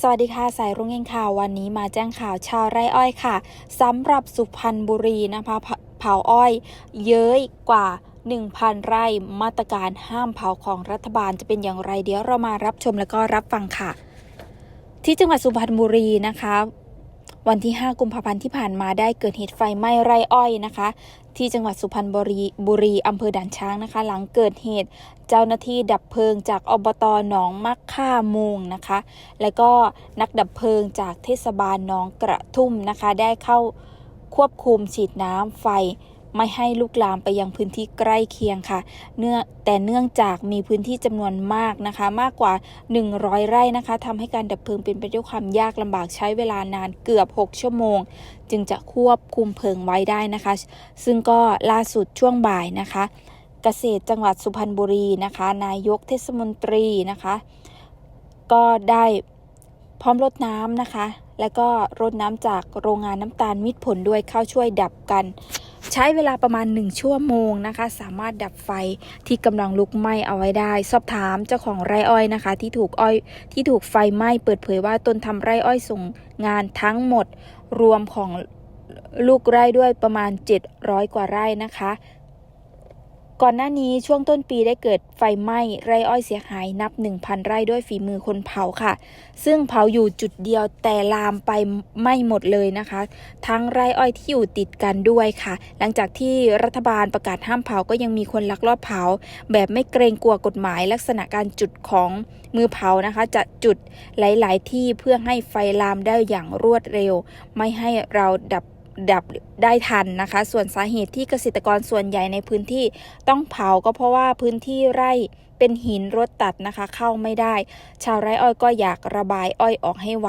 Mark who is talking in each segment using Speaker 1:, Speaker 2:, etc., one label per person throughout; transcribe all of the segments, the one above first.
Speaker 1: สวัสดีค่ะสายรุ่งเองค่ะ วันนี้มาแจ้งข่าวชาวไร่อ้อยค่ะสำหรับสุพรรณบุรีนะคะเผาเผาอ้อย เย้ยกว่า 1,000 ไร่มาตรการห้ามเผาของรัฐบาลจะเป็นอย่างไรเดี๋ยวเรามารับชมแล้วก็รับฟังค่ะ ที่จังหวัดสุพรรณบุรีนะคะ วันที่ 5 กุมภาพันธ์ที่ผ่านมาได้เกิดเหตุไฟไหม้ไร่อ้อยนะคะ ที่จังหวัดสุพรรณบุรีบุรีอำเภอด่านช้างนะคะ หลังเกิดเหตุเจ้าหน้าที่ดับเพลิงจากอบตหนองมักค่ามุงนะคะ และก็นักดับเพลิงจากเทศบาลหนองกระทุ่มนะคะ ได้เข้าควบคุมฉีดน้ำไฟ ไม่ให้ลุกลามไปยังพื้นที่ใกล้เคียงค่ะ เนื่องแต่เนื่องจากมีพื้นที่จำนวนมากนะคะ มากกว่า 100 ไร่นะคะทำให้การดับเพลิงเป็นไปด้วยความยากลำบากใช้เวลานานเกือบ 6 ชั่วโมง จึงจะควบคุมเพลิงไว้ได้นะคะ ซึ่งก็ล่าสุดช่วงบ่ายนะคะเกษตรจังหวัดสุพรรณบุรีนะคะ นายกเทศมนตรีนะคะ ก็ได้พร้อมรถน้ำนะคะ และก็รถน้ำจากโรงงานน้ำตาลมิตรผลด้วยเข้าช่วยดับกัน ใช้เวลาประมาณ 1 ชั่วโมงนะคะ สามารถดับไฟที่กำลังลุกไหม้เอาไว้ได้ สอบถามเจ้าของไร่อ้อยนะคะ ที่ถูกอ้อยที่ถูกไฟไหม้เปิดเผยว่าตนทำไร่อ้อยส่งงานทั้งหมดรวมของลูกไร่ด้วยประมาณ 700 กว่าไร่นะคะ ก่อนหน้านี้ช่วงต้นปีได้เกิดไฟไหม้ไร่อ้อยเสียหายนับ 1,000 ไร่ด้วยฝีมือคนเผาค่ะ ซึ่งเผาอยู่จุดเดียวแต่ลามไปไหม้หมดเลยนะคะ ทั้งไร่อ้อยที่อยู่ติดกันด้วยค่ะ หลังจากที่รัฐบาลประกาศห้ามเผาก็ยังมีคนลักลอบเผา แบบไม่เกรงกลัวกฎหมาย ลักษณะการจุดของมือเผานะคะ จะจุดหลาย ๆ ที่เพื่อให้ไฟลามได้อย่างรวดเร็ว ไม่ให้เราดับ ดับได้ทันนะคะ ส่วนสาเหตุที่เกษตรกรส่วนใหญ่ในพื้นที่ต้องเผาก็เพราะว่าพื้นที่ไร่เป็นหินรถตัดนะคะ เข้าไม่ได้ ชาวไร่อ้อยก็อยากระบายอ้อยออกให้ไว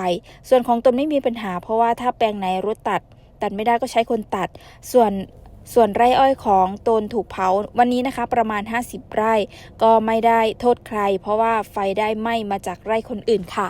Speaker 1: ส่วนของตนไม่มีปัญหา เพราะว่าถ้าแปลงไหนรถตัด ตัดไม่ได้ก็ใช้คนตัด ส่วนส่วนไร่อ้อยของตนถูกเผาวันนี้นะคะ ประมาณ 50 ไร่ ก็ไม่ได้โทษใคร เพราะว่าไฟได้ไหม้มาจากไร่คนอื่นค่ะ